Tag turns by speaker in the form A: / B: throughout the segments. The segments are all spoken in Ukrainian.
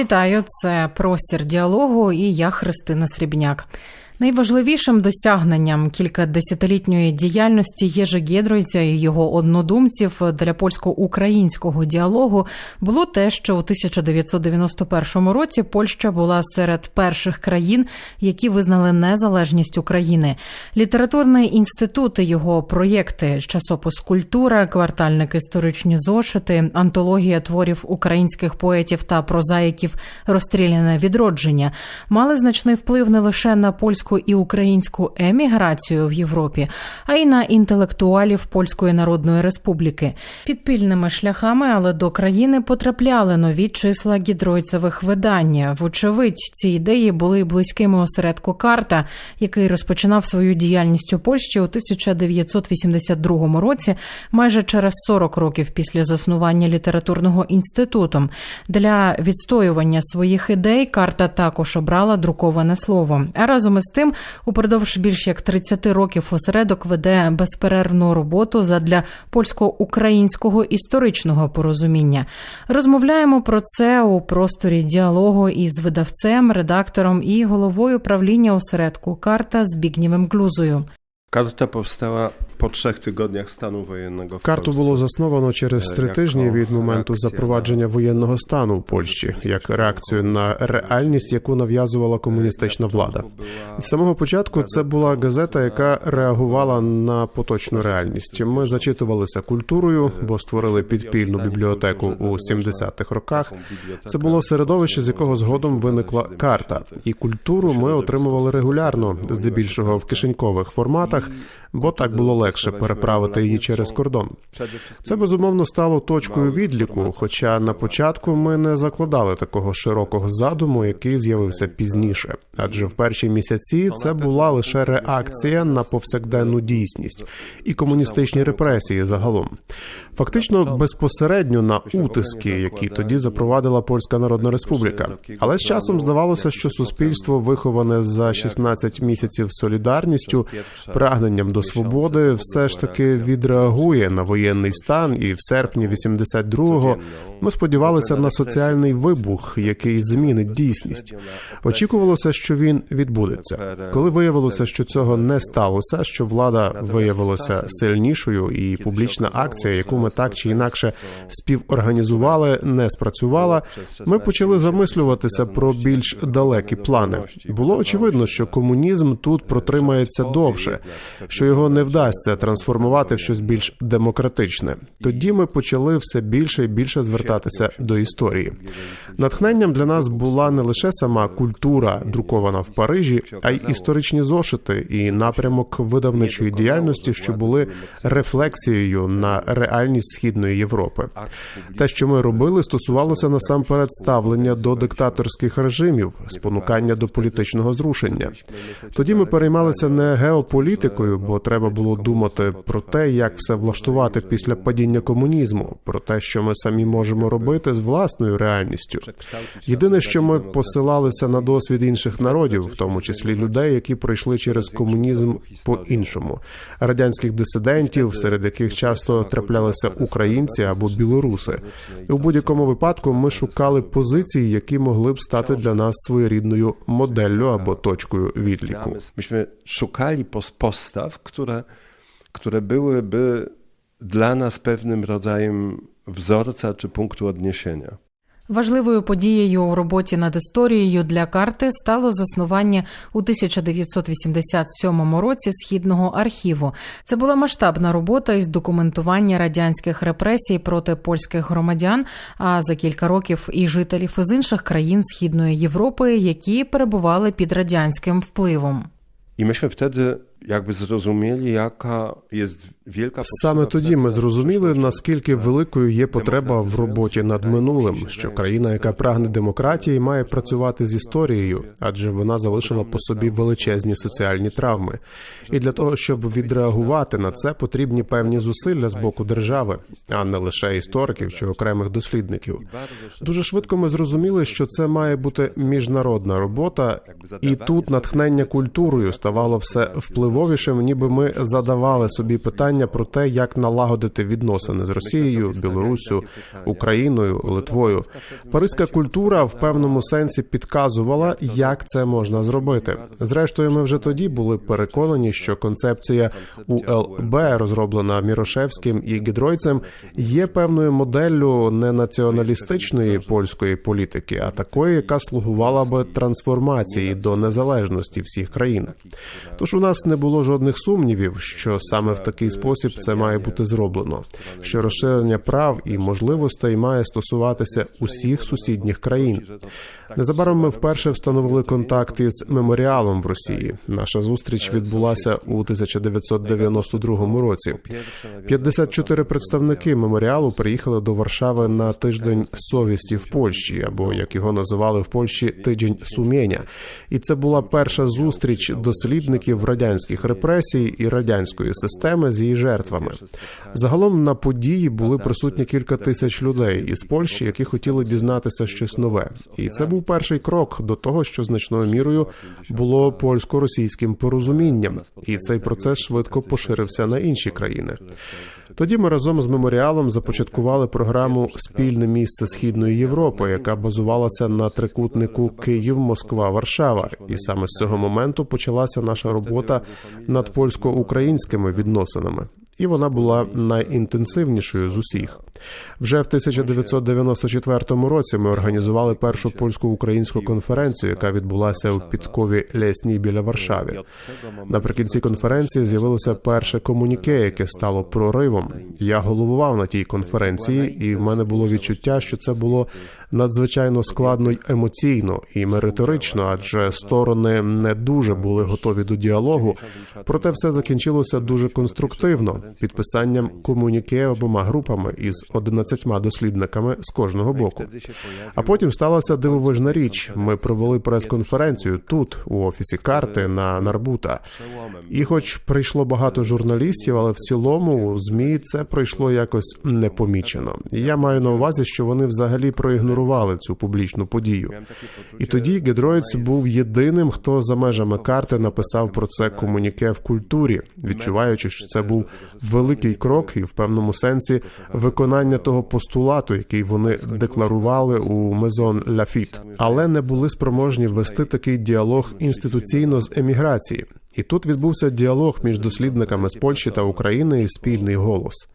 A: Вітаю, це простір діалогу і я Христина Срібняк. Найважливішим досягненням кількадесятилітньої діяльності Єжи Гєдройця і його однодумців для польсько-українського діалогу було те, що у 1991 році Польща була серед перших країн, які визнали незалежність України. Літературний інститут і його проєкти, часопис Культура, квартальник історичні зошити, антологія творів українських поетів та прозаїків Розстріляне відродження мали значний вплив не лише на польську і українську еміграцію в Європі, а й на інтелектуалів Польської Народної Республіки. Підпільними шляхами, але до країни потрапляли нові числа гідройцевих видання. Вочевидь, ці ідеї були близькими осередку карта, який розпочинав свою діяльність у Польщі у 1982 році, майже через 40 років після заснування літературного інституту. Для відстоювання своїх ідей карта також обрала друковане слово. А разом із тим, упродовж більш як 30 років осередок веде безперервну роботу задля польсько-українського історичного порозуміння. Розмовляємо про це у просторі діалогу із видавцем, редактором і головою правління осередку Карта Збігнєвим Глузою.
B: Karta powstała po trzech tygodniach stanu wojennego w
C: Карту було засновано через три тижні від моменту запровадження воєнного стану в Польщі, як реакцію на реальність, яку нав'язувала комуністична влада. З самого початку це була газета, яка реагувала на поточну реальність. Ми зачитувалися культурою, бо створили підпільну бібліотеку у 70-х роках. Це було середовище, з якого згодом виникла карта, і культуру ми отримували регулярно, здебільшого в кишенькових форматах, бо так було легше переправити її через кордон. Це безумовно стало точкою відліку. Хоча на початку ми не закладали такого широкого задуму, який з'явився пізніше. Адже в перші місяці це була лише реакція на повсякденну дійсність і комуністичні репресії загалом. Фактично безпосередньо на утиски, які тоді запровадила Польська Народна Республіка. Але з часом здавалося, що суспільство виховане за 16 місяців солідарністю, прагненням до свободи, все ж таки відреагує на воєнний стан, і в серпні 82-го ми сподівалися на соціальний вибух, який змінить дійсність. Очікувалося, що він відбудеться. Коли виявилося, що цього не сталося, що влада виявилася сильнішою, і публічна акція, яку ми так чи інакше співорганізували, не спрацювала. Ми почали замислюватися про більш далекі плани. Було очевидно, що комунізм тут протримається довше, що його не вдасться трансформувати в щось більш демократичне. Тоді ми почали все більше і більше звертатися до історії. Натхненням для нас була не лише сама культура, друкована в Парижі, а й історичні зошити і напрямок видавничої діяльності, що були рефлексією на реальність східної Європи. Те, що ми робили, стосувалося насамперед ставлення до диктаторських режимів, спонукання до політичного зрушення. Тоді ми переймалися не геополітикою, бо треба було думати про те, як все влаштувати після падіння комунізму, про те, що ми самі можемо робити з власною реальністю. Єдине, що ми посилалися на досвід інших народів, в тому числі людей, які пройшли через комунізм по-іншому, радянських дисидентів, серед яких часто траплялися українці або білоруси. У будь-якому випадку ми шукали позиції, які могли б стати для нас своєрідною моделлю або точкою відліку.
B: Szukali pos- postaw, które, które byłyby dla nas pewnym rodzajem wzorca czy punktu odniesienia.
A: Важливою подією у роботі над історією для карти стало заснування у 1987 році східного архіву. Це була масштабна робота із документування радянських репресій проти польських громадян, а за кілька років і жителів із інших країн Східної Європи, які перебували під радянським впливом.
B: I myśmy wtedy jakby zrozumieli, jaka jest wielka
C: Саме тоді ми зрозуміли, наскільки великою є потреба в роботі над минулим, що країна, яка прагне демократії, має працювати з історією, адже вона залишила по собі величезні соціальні травми. І для того, щоб відреагувати на це, потрібні певні зусилля з боку держави, а не лише істориків чи окремих дослідників. Дуже швидко ми зрозуміли, що це має бути міжнародна робота, і тут натхнення культурою ставало все впливовішим впливовішим, ніби ми задавали собі питання про те, як налагодити відносини з Росією, Білоруссю, Україною, Литвою. Паризька культура в певному сенсі підказувала, як це можна зробити. Зрештою, ми вже тоді були переконані, що концепція УЛБ, розроблена Мірошевським і Гідройцем, є певною моделлю не націоналістичної польської політики, а такої, яка слугувала би трансформації до незалежності всіх країн. Тож у нас не було жодних сумнівів, що саме в такий спосіб це має бути зроблено, що розширення прав і можливостей має стосуватися усіх сусідніх країн. Незабаром ми вперше встановили контакт із меморіалом в Росії. Наша зустріч відбулася у 1992 році. 54 представники меморіалу приїхали до Варшави на тиждень совісті в Польщі, або як його називали в Польщі, тиждень сумєння. І це була перша зустріч дослідників радянських репресій і радянської системи з її жертвами. Загалом на події були присутні кілька тисяч людей із Польщі, які хотіли дізнатися щось нове. І це був перший крок до того, що значною мірою було польсько-російським порозумінням, і цей процес швидко поширився на інші країни. Тоді ми разом з меморіалом започаткували програму Спільне місце східної Європи, яка базувалася на трикутнику Київ, Москва, Варшава. І саме з цього моменту почалася наша робота над польсько-українськими відносинами. І вона була найінтенсивнішою з усіх. Вже в 1994 році ми організували першу польсько-українську конференцію, яка відбулася у підкові Лесній біля Варшави. Наприкінці конференції з'явилося перше комуніке, яке стало проривом. Я головував на тій конференції, і в мене було відчуття, що це було надзвичайно складно й емоційно і мериторично, адже сторони не дуже були готові до діалогу. Проте все закінчилося дуже конструктивно підписанням комуніке обома групами із 11 дослідниками з кожного боку. А потім сталася дивовижна річ. Ми провели прес-конференцію тут, у офісі карти на Нарбута. І, хоч прийшло багато журналістів, але в цілому у змі це пройшло якось непомічено. І я маю на увазі, що вони взагалі проігнорували цю публічну подію. І тоді Гедроїц був єдиним, хто за межами карти написав про це комуніке в культурі, відчуваючи, що це був великий крок і в певному сенсі виконання того постулату, який вони декларували у Мезон Ляфіт, але не були спроможні вести такий діалог інституційно з еміграції. І тут відбувся діалог між дослідниками з Польщі та України і спільний голос.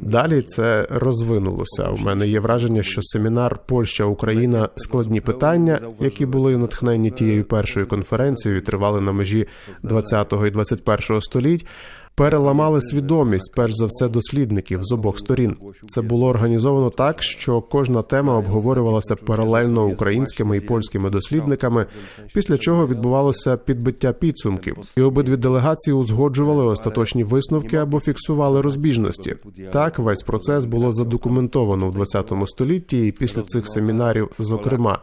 C: Далі це розвинулося. У мене є враження, що семінар Польща Україна складні питання, які були натхнені тією першою конференцією, тривали на межі 20-го і 21-го століть. Переламали свідомість, перш за все, дослідників з обох сторін. Це було організовано так, що кожна тема обговорювалася паралельно українськими і польськими дослідниками, після чого відбувалося підбиття підсумків, і обидві делегації узгоджували остаточні висновки або фіксували розбіжності. Так весь процес було задокументовано в 20 столітті, і після цих семінарів, зокрема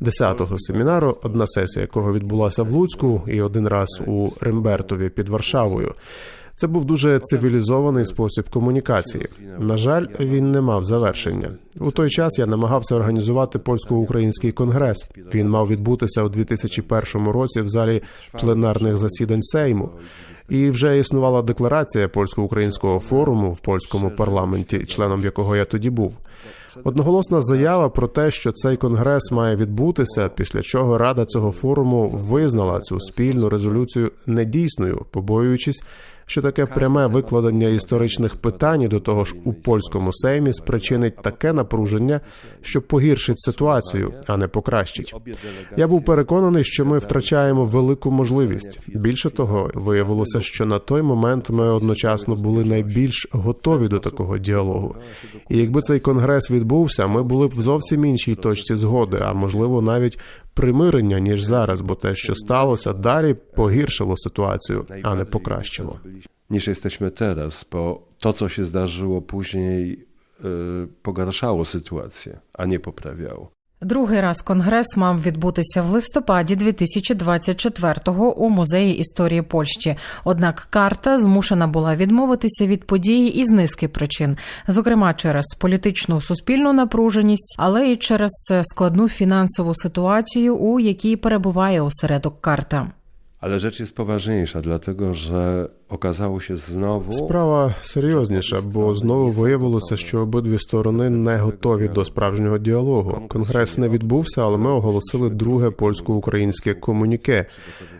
C: 10-го семінару, одна сесія якого відбулася в Луцьку, і один раз у Рембертові під Варшавою. Це був дуже цивілізований спосіб комунікації. На жаль, він не мав завершення. У той час я намагався організувати польсько-український конгрес. Він мав відбутися у 2001 році в залі пленарних засідань Сейму. І вже існувала декларація польсько-українського форуму в польському парламенті, членом якого я тоді був. Одноголосна заява про те, що цей конгрес має відбутися, після чого рада цього форуму визнала цю спільну резолюцію недійсною, побоюючись, що таке пряме викладення історичних питань до того ж у польському сеймі спричинить таке напруження, що погіршить ситуацію, а не покращить. Я був переконаний, що ми втрачаємо велику можливість. Більше того, виявилося, що на той момент ми одночасно були найбільш готові до такого діалогу. І якби цей конгрес відбувся, ми були б в зовсім іншій точці згоди, а можливо навіть примирення ніж зараз, бо те, що сталося, далі погіршило ситуацію, а не покращило.
B: niż jesteśmy teraz, bo to, co się zdarzyło później, pogarszało sytuację, a nie poprawiało.
A: Другий раз конгрес мав відбутися в листопаді 2024-го у музеї історії Польщі. Однак карта змушена була відмовитися від події із низки причин, зокрема через політичну суспільну напруженість, але й через складну фінансову ситуацію, у якій перебуває осередок карта.
B: Ale rzecz jest poważniejsza, dlatego że okazało się znowu.
C: Справа серйозніша, бо знову виявилося, що обидві сторони не готові до справжнього діалогу. Конгрес не відбувся, але ми оголосили друге польсько-українське комуніке,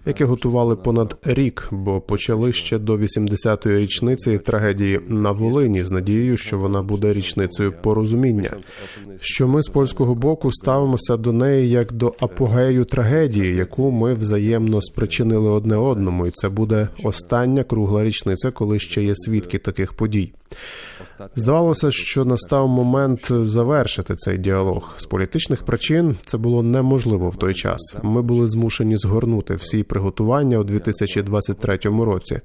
C: яке готували понад рік, бо почали ще до 80-ї річниці трагедії на Волині з надією, що вона буде річницею порозуміння. Що ми з польського боку ставимося до неї як до апогею трагедії, яку ми взаємно спричинили одне одному, і це буде остання кругла річниця, коли ще є свідки таких подій. Здавалося, що настав момент завершити цей діалог. З політичних причин це було неможливо в той час. Ми були змушені згорнути всі приготування у 2023 році.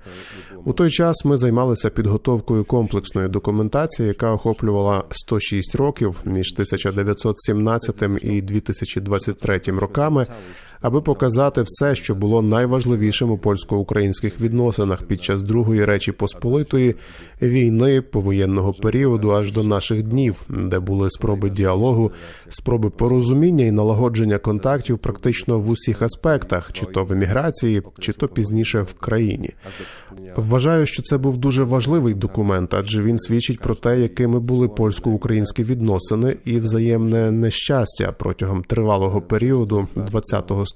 C: У той час ми займалися підготовкою комплексної документації, яка охоплювала 106 років між 1917 і 2023 роками, аби показати все, що було найважливішим у польсько-українських відносинах під час Другої Речі Посполитої війни повоєнного періоду аж до наших днів, де були спроби діалогу, спроби порозуміння і налагодження контактів практично в усіх аспектах, чи то в еміграції, чи то пізніше в країні. Вважаю, що це був дуже важливий документ, адже він свідчить про те, якими були польсько-українські відносини і взаємне нещастя протягом тривалого періоду ХХ.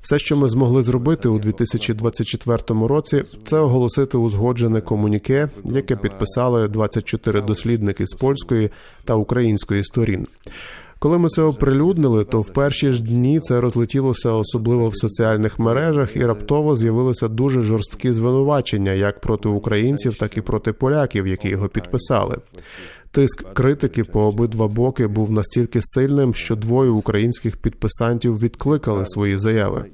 C: Все, що ми змогли зробити у 2024 році, це оголосити узгоджене комуніке, яке підписали 24 дослідники з польської та української сторін. Коли ми це оприлюднили, то в перші ж дні це розлетілося особливо в соціальних мережах, і раптово з'явилися дуже жорсткі звинувачення як проти українців, так і проти поляків, які його підписали. Тиск критики по обидва боки був настільки сильним, що двоє українських підписантів відкликали свої заяви.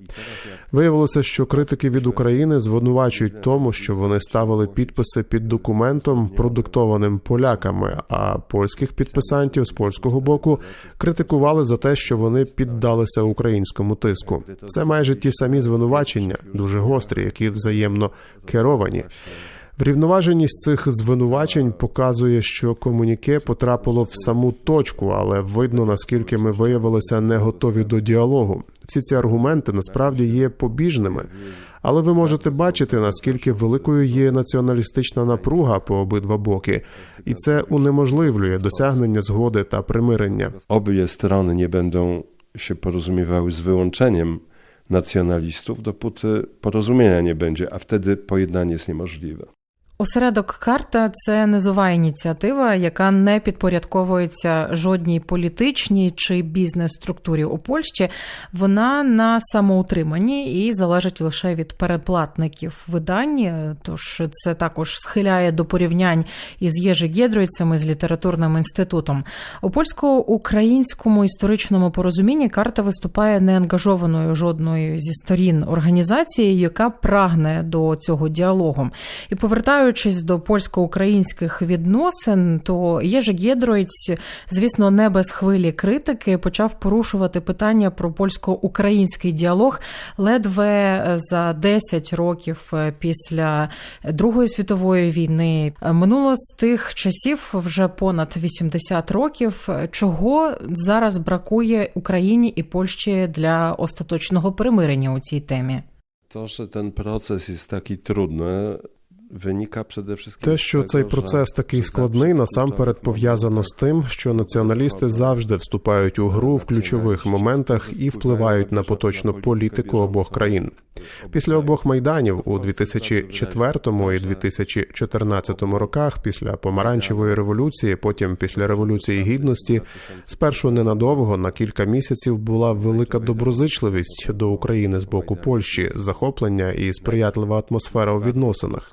C: Виявилося, що критики від України звинувачують тому, що вони ставили підписи під документом, продиктованим поляками. А польських підписантів з польського боку критикували за те, що вони піддалися українському тиску. Це майже ті самі звинувачення, дуже гострі, які взаємно керовані. Врівноваженість цих звинувачень показує, що комуніке потрапило в саму точку, але видно наскільки ми виявилися не готові до діалогу. Всі ці аргументи насправді є побіжними, але ви можете бачити наскільки великою є націоналістична напруга по обидва боки, і це унеможливлює досягнення згоди та примирення.
B: Obie strony nie będą się porozumiewały z wyłączeniem nacjonalistów, dopóty porozumienia nie będzie, a wtedy pojednanie niemożliwe.
A: Осередок карта це низова ініціатива, яка не підпорядковується жодній політичній чи бізнес-структурі у Польщі. Вона на самоутриманні і залежить лише від передплатників видань. Тож це також схиляє до порівнянь із Єжи з літературним інститутом. У польсько-українському історичному порозумінні карта виступає неангажованою жодною зі сторін організації, яка прагне до цього діалогу. І повертаю повертаючись до польсько-українських відносин, то Єжи Гєдройць, звісно, не без хвилі критики, почав порушувати питання про польсько-український діалог ледве за 10 років після Другої світової війни. Минуло з тих часів вже понад 80 років. Чого зараз бракує Україні і Польщі для остаточного примирення у цій темі?
B: To, że ten proces jest taki trudny,
C: Те, що цей процес такий складний, насамперед пов'язано з тим, що націоналісти завжди вступають у гру в ключових моментах і впливають на поточну політику обох країн. Після обох майданів у 2004 і 2014 роках, після помаранчевої революції, потім після революції гідності, спершу ненадовго на кілька місяців була велика доброзичливість до України з боку Польщі, захоплення і сприятлива атмосфера у відносинах.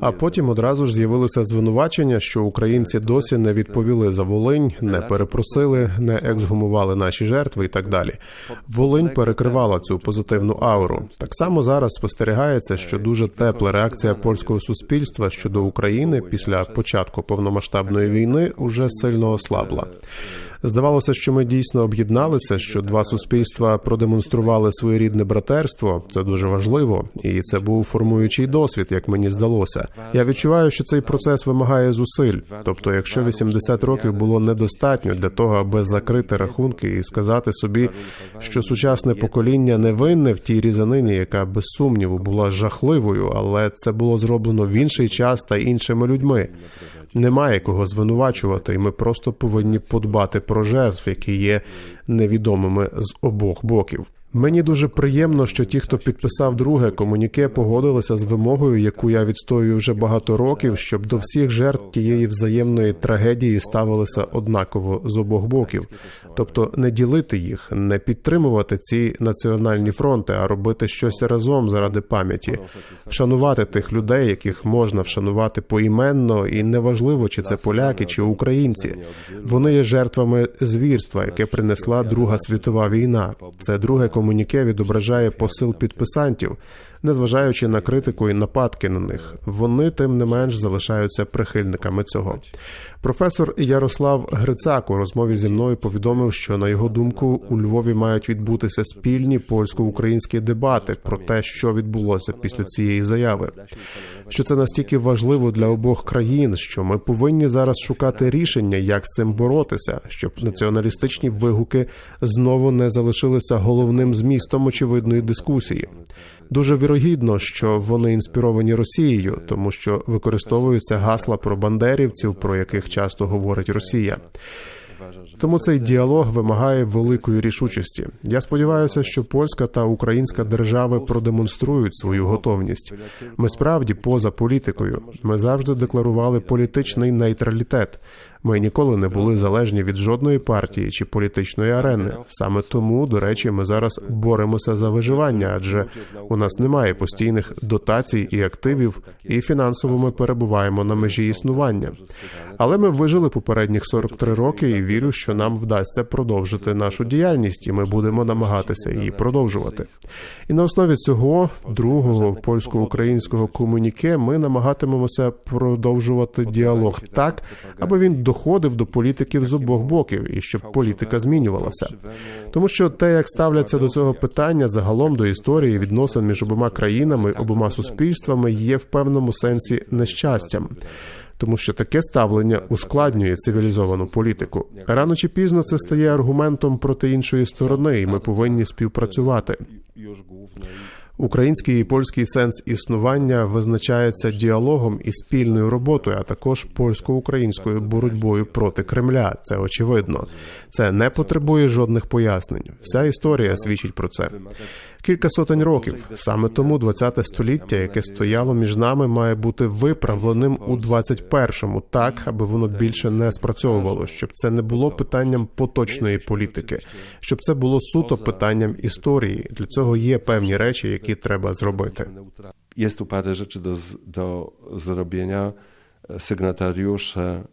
C: А потім одразу ж з'явилися звинувачення, що українці досі не відповіли за Волинь, не перепросили, не ексгумували наші жертви і так далі. Волинь перекривала цю позитивну ауру. Так само зараз спостерігається, що дуже тепла реакція польського суспільства щодо України після початку повномасштабної війни уже сильно ослабла. Здавалося, що ми дійсно об'єдналися, що два суспільства продемонстрували своєрідне братерство. Це дуже важливо, і це був формуючий досвід, як мені здалося. Я відчуваю, що цей процес вимагає зусиль. Тобто, якщо 80 років було недостатньо для того, аби закрити рахунки і сказати собі, що сучасне покоління не винне в тій різанині, яка без сумніву була жахливою, але це було зроблено в інший час та іншими людьми. Немає кого звинувачувати, і ми просто повинні подбати про жертв, які є невідомими з обох боків. Мені дуже приємно, що ті, хто підписав друге комуніке, погодилися з вимогою, яку я відстоюю вже багато років, щоб до всіх жертв тієї взаємної трагедії ставилися однаково з обох боків, тобто не ділити їх, не підтримувати ці національні фронти, а робити щось разом заради пам'яті, вшанувати тих людей, яких можна вшанувати поіменно, і неважливо, чи це поляки чи українці. Вони є жертвами звірства, яке принесла Друга світова війна. Це друге комуніке відображає посил підписантів, незважаючи на критику і нападки на них. Вони тим не менш залишаються прихильниками цього. Професор Ярослав Грицак у розмові зі мною повідомив, що на його думку у Львові мають відбутися спільні польсько-українські дебати про те, що відбулося після цієї заяви. Що це настільки важливо для обох країн, що ми повинні зараз шукати рішення, як з цим боротися, щоб націоналістичні вигуки знову не залишилися головним змістом очевидної дискусії. Дуже вірогідно, що вони інспіровані Росією, тому що використовуються гасла про бандерівців, про яких часто говорить Росія. Тому цей діалог вимагає великої рішучості. Я сподіваюся, що польська та українська держави продемонструють свою готовність. Ми справді поза політикою. Ми завжди декларували політичний нейтралітет. Ми ніколи не були залежні від жодної партії чи політичної арени. Саме тому, до речі, ми зараз боремося за виживання, адже у нас немає постійних дотацій і активів, і фінансово ми перебуваємо на межі існування. Але ми вижили попередніх 43 роки і вірю, що нам вдасться продовжити нашу діяльність, і ми будемо намагатися її продовжувати. І на основі цього другого польсько-українського комуніке ми намагатимемося продовжувати діалог так, аби він доходив до політиків з обох боків і щоб політика змінювалася. Тому що те, як ставляться до цього питання загалом до історії відносин між обома країнами, обома суспільствами, є в певному сенсі нещастям. Тому що таке ставлення ускладнює цивілізовану політику. Рано чи пізно це стає аргументом проти іншої сторони, і ми повинні співпрацювати. Український і польський сенс існування визначається діалогом і спільною роботою, а також польсько-українською боротьбою проти Кремля. Це очевидно. Це не потребує жодних пояснень. Вся історія свідчить про це. Кілька сотень років саме тому 20 століття, яке стояло між нами, має бути виправленим у 21-му, так аби воно більше не спрацьовувало, щоб це не було питанням поточної політики, щоб це було суто питанням історії. Для цього є певні речі, які треба зробити.
B: Parę rzeczy do, z- do zrobienia. Sygnatariusze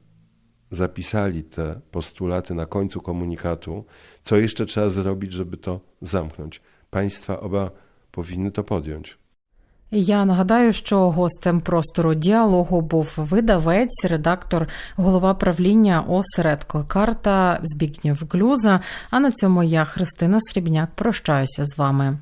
B: zapisali te postulaty na końcu komunikatu. Co jeszcze trzeba zrobić, żeby to zamknąć? Państwa oba powinny to podjąć.
A: Я нагадаю, що гостем простору діалогу був видавець, редактор, голова правління осередко карта Збігнєв Глюза. А на цьому я, Христина Срібняк, прощаюся з вами.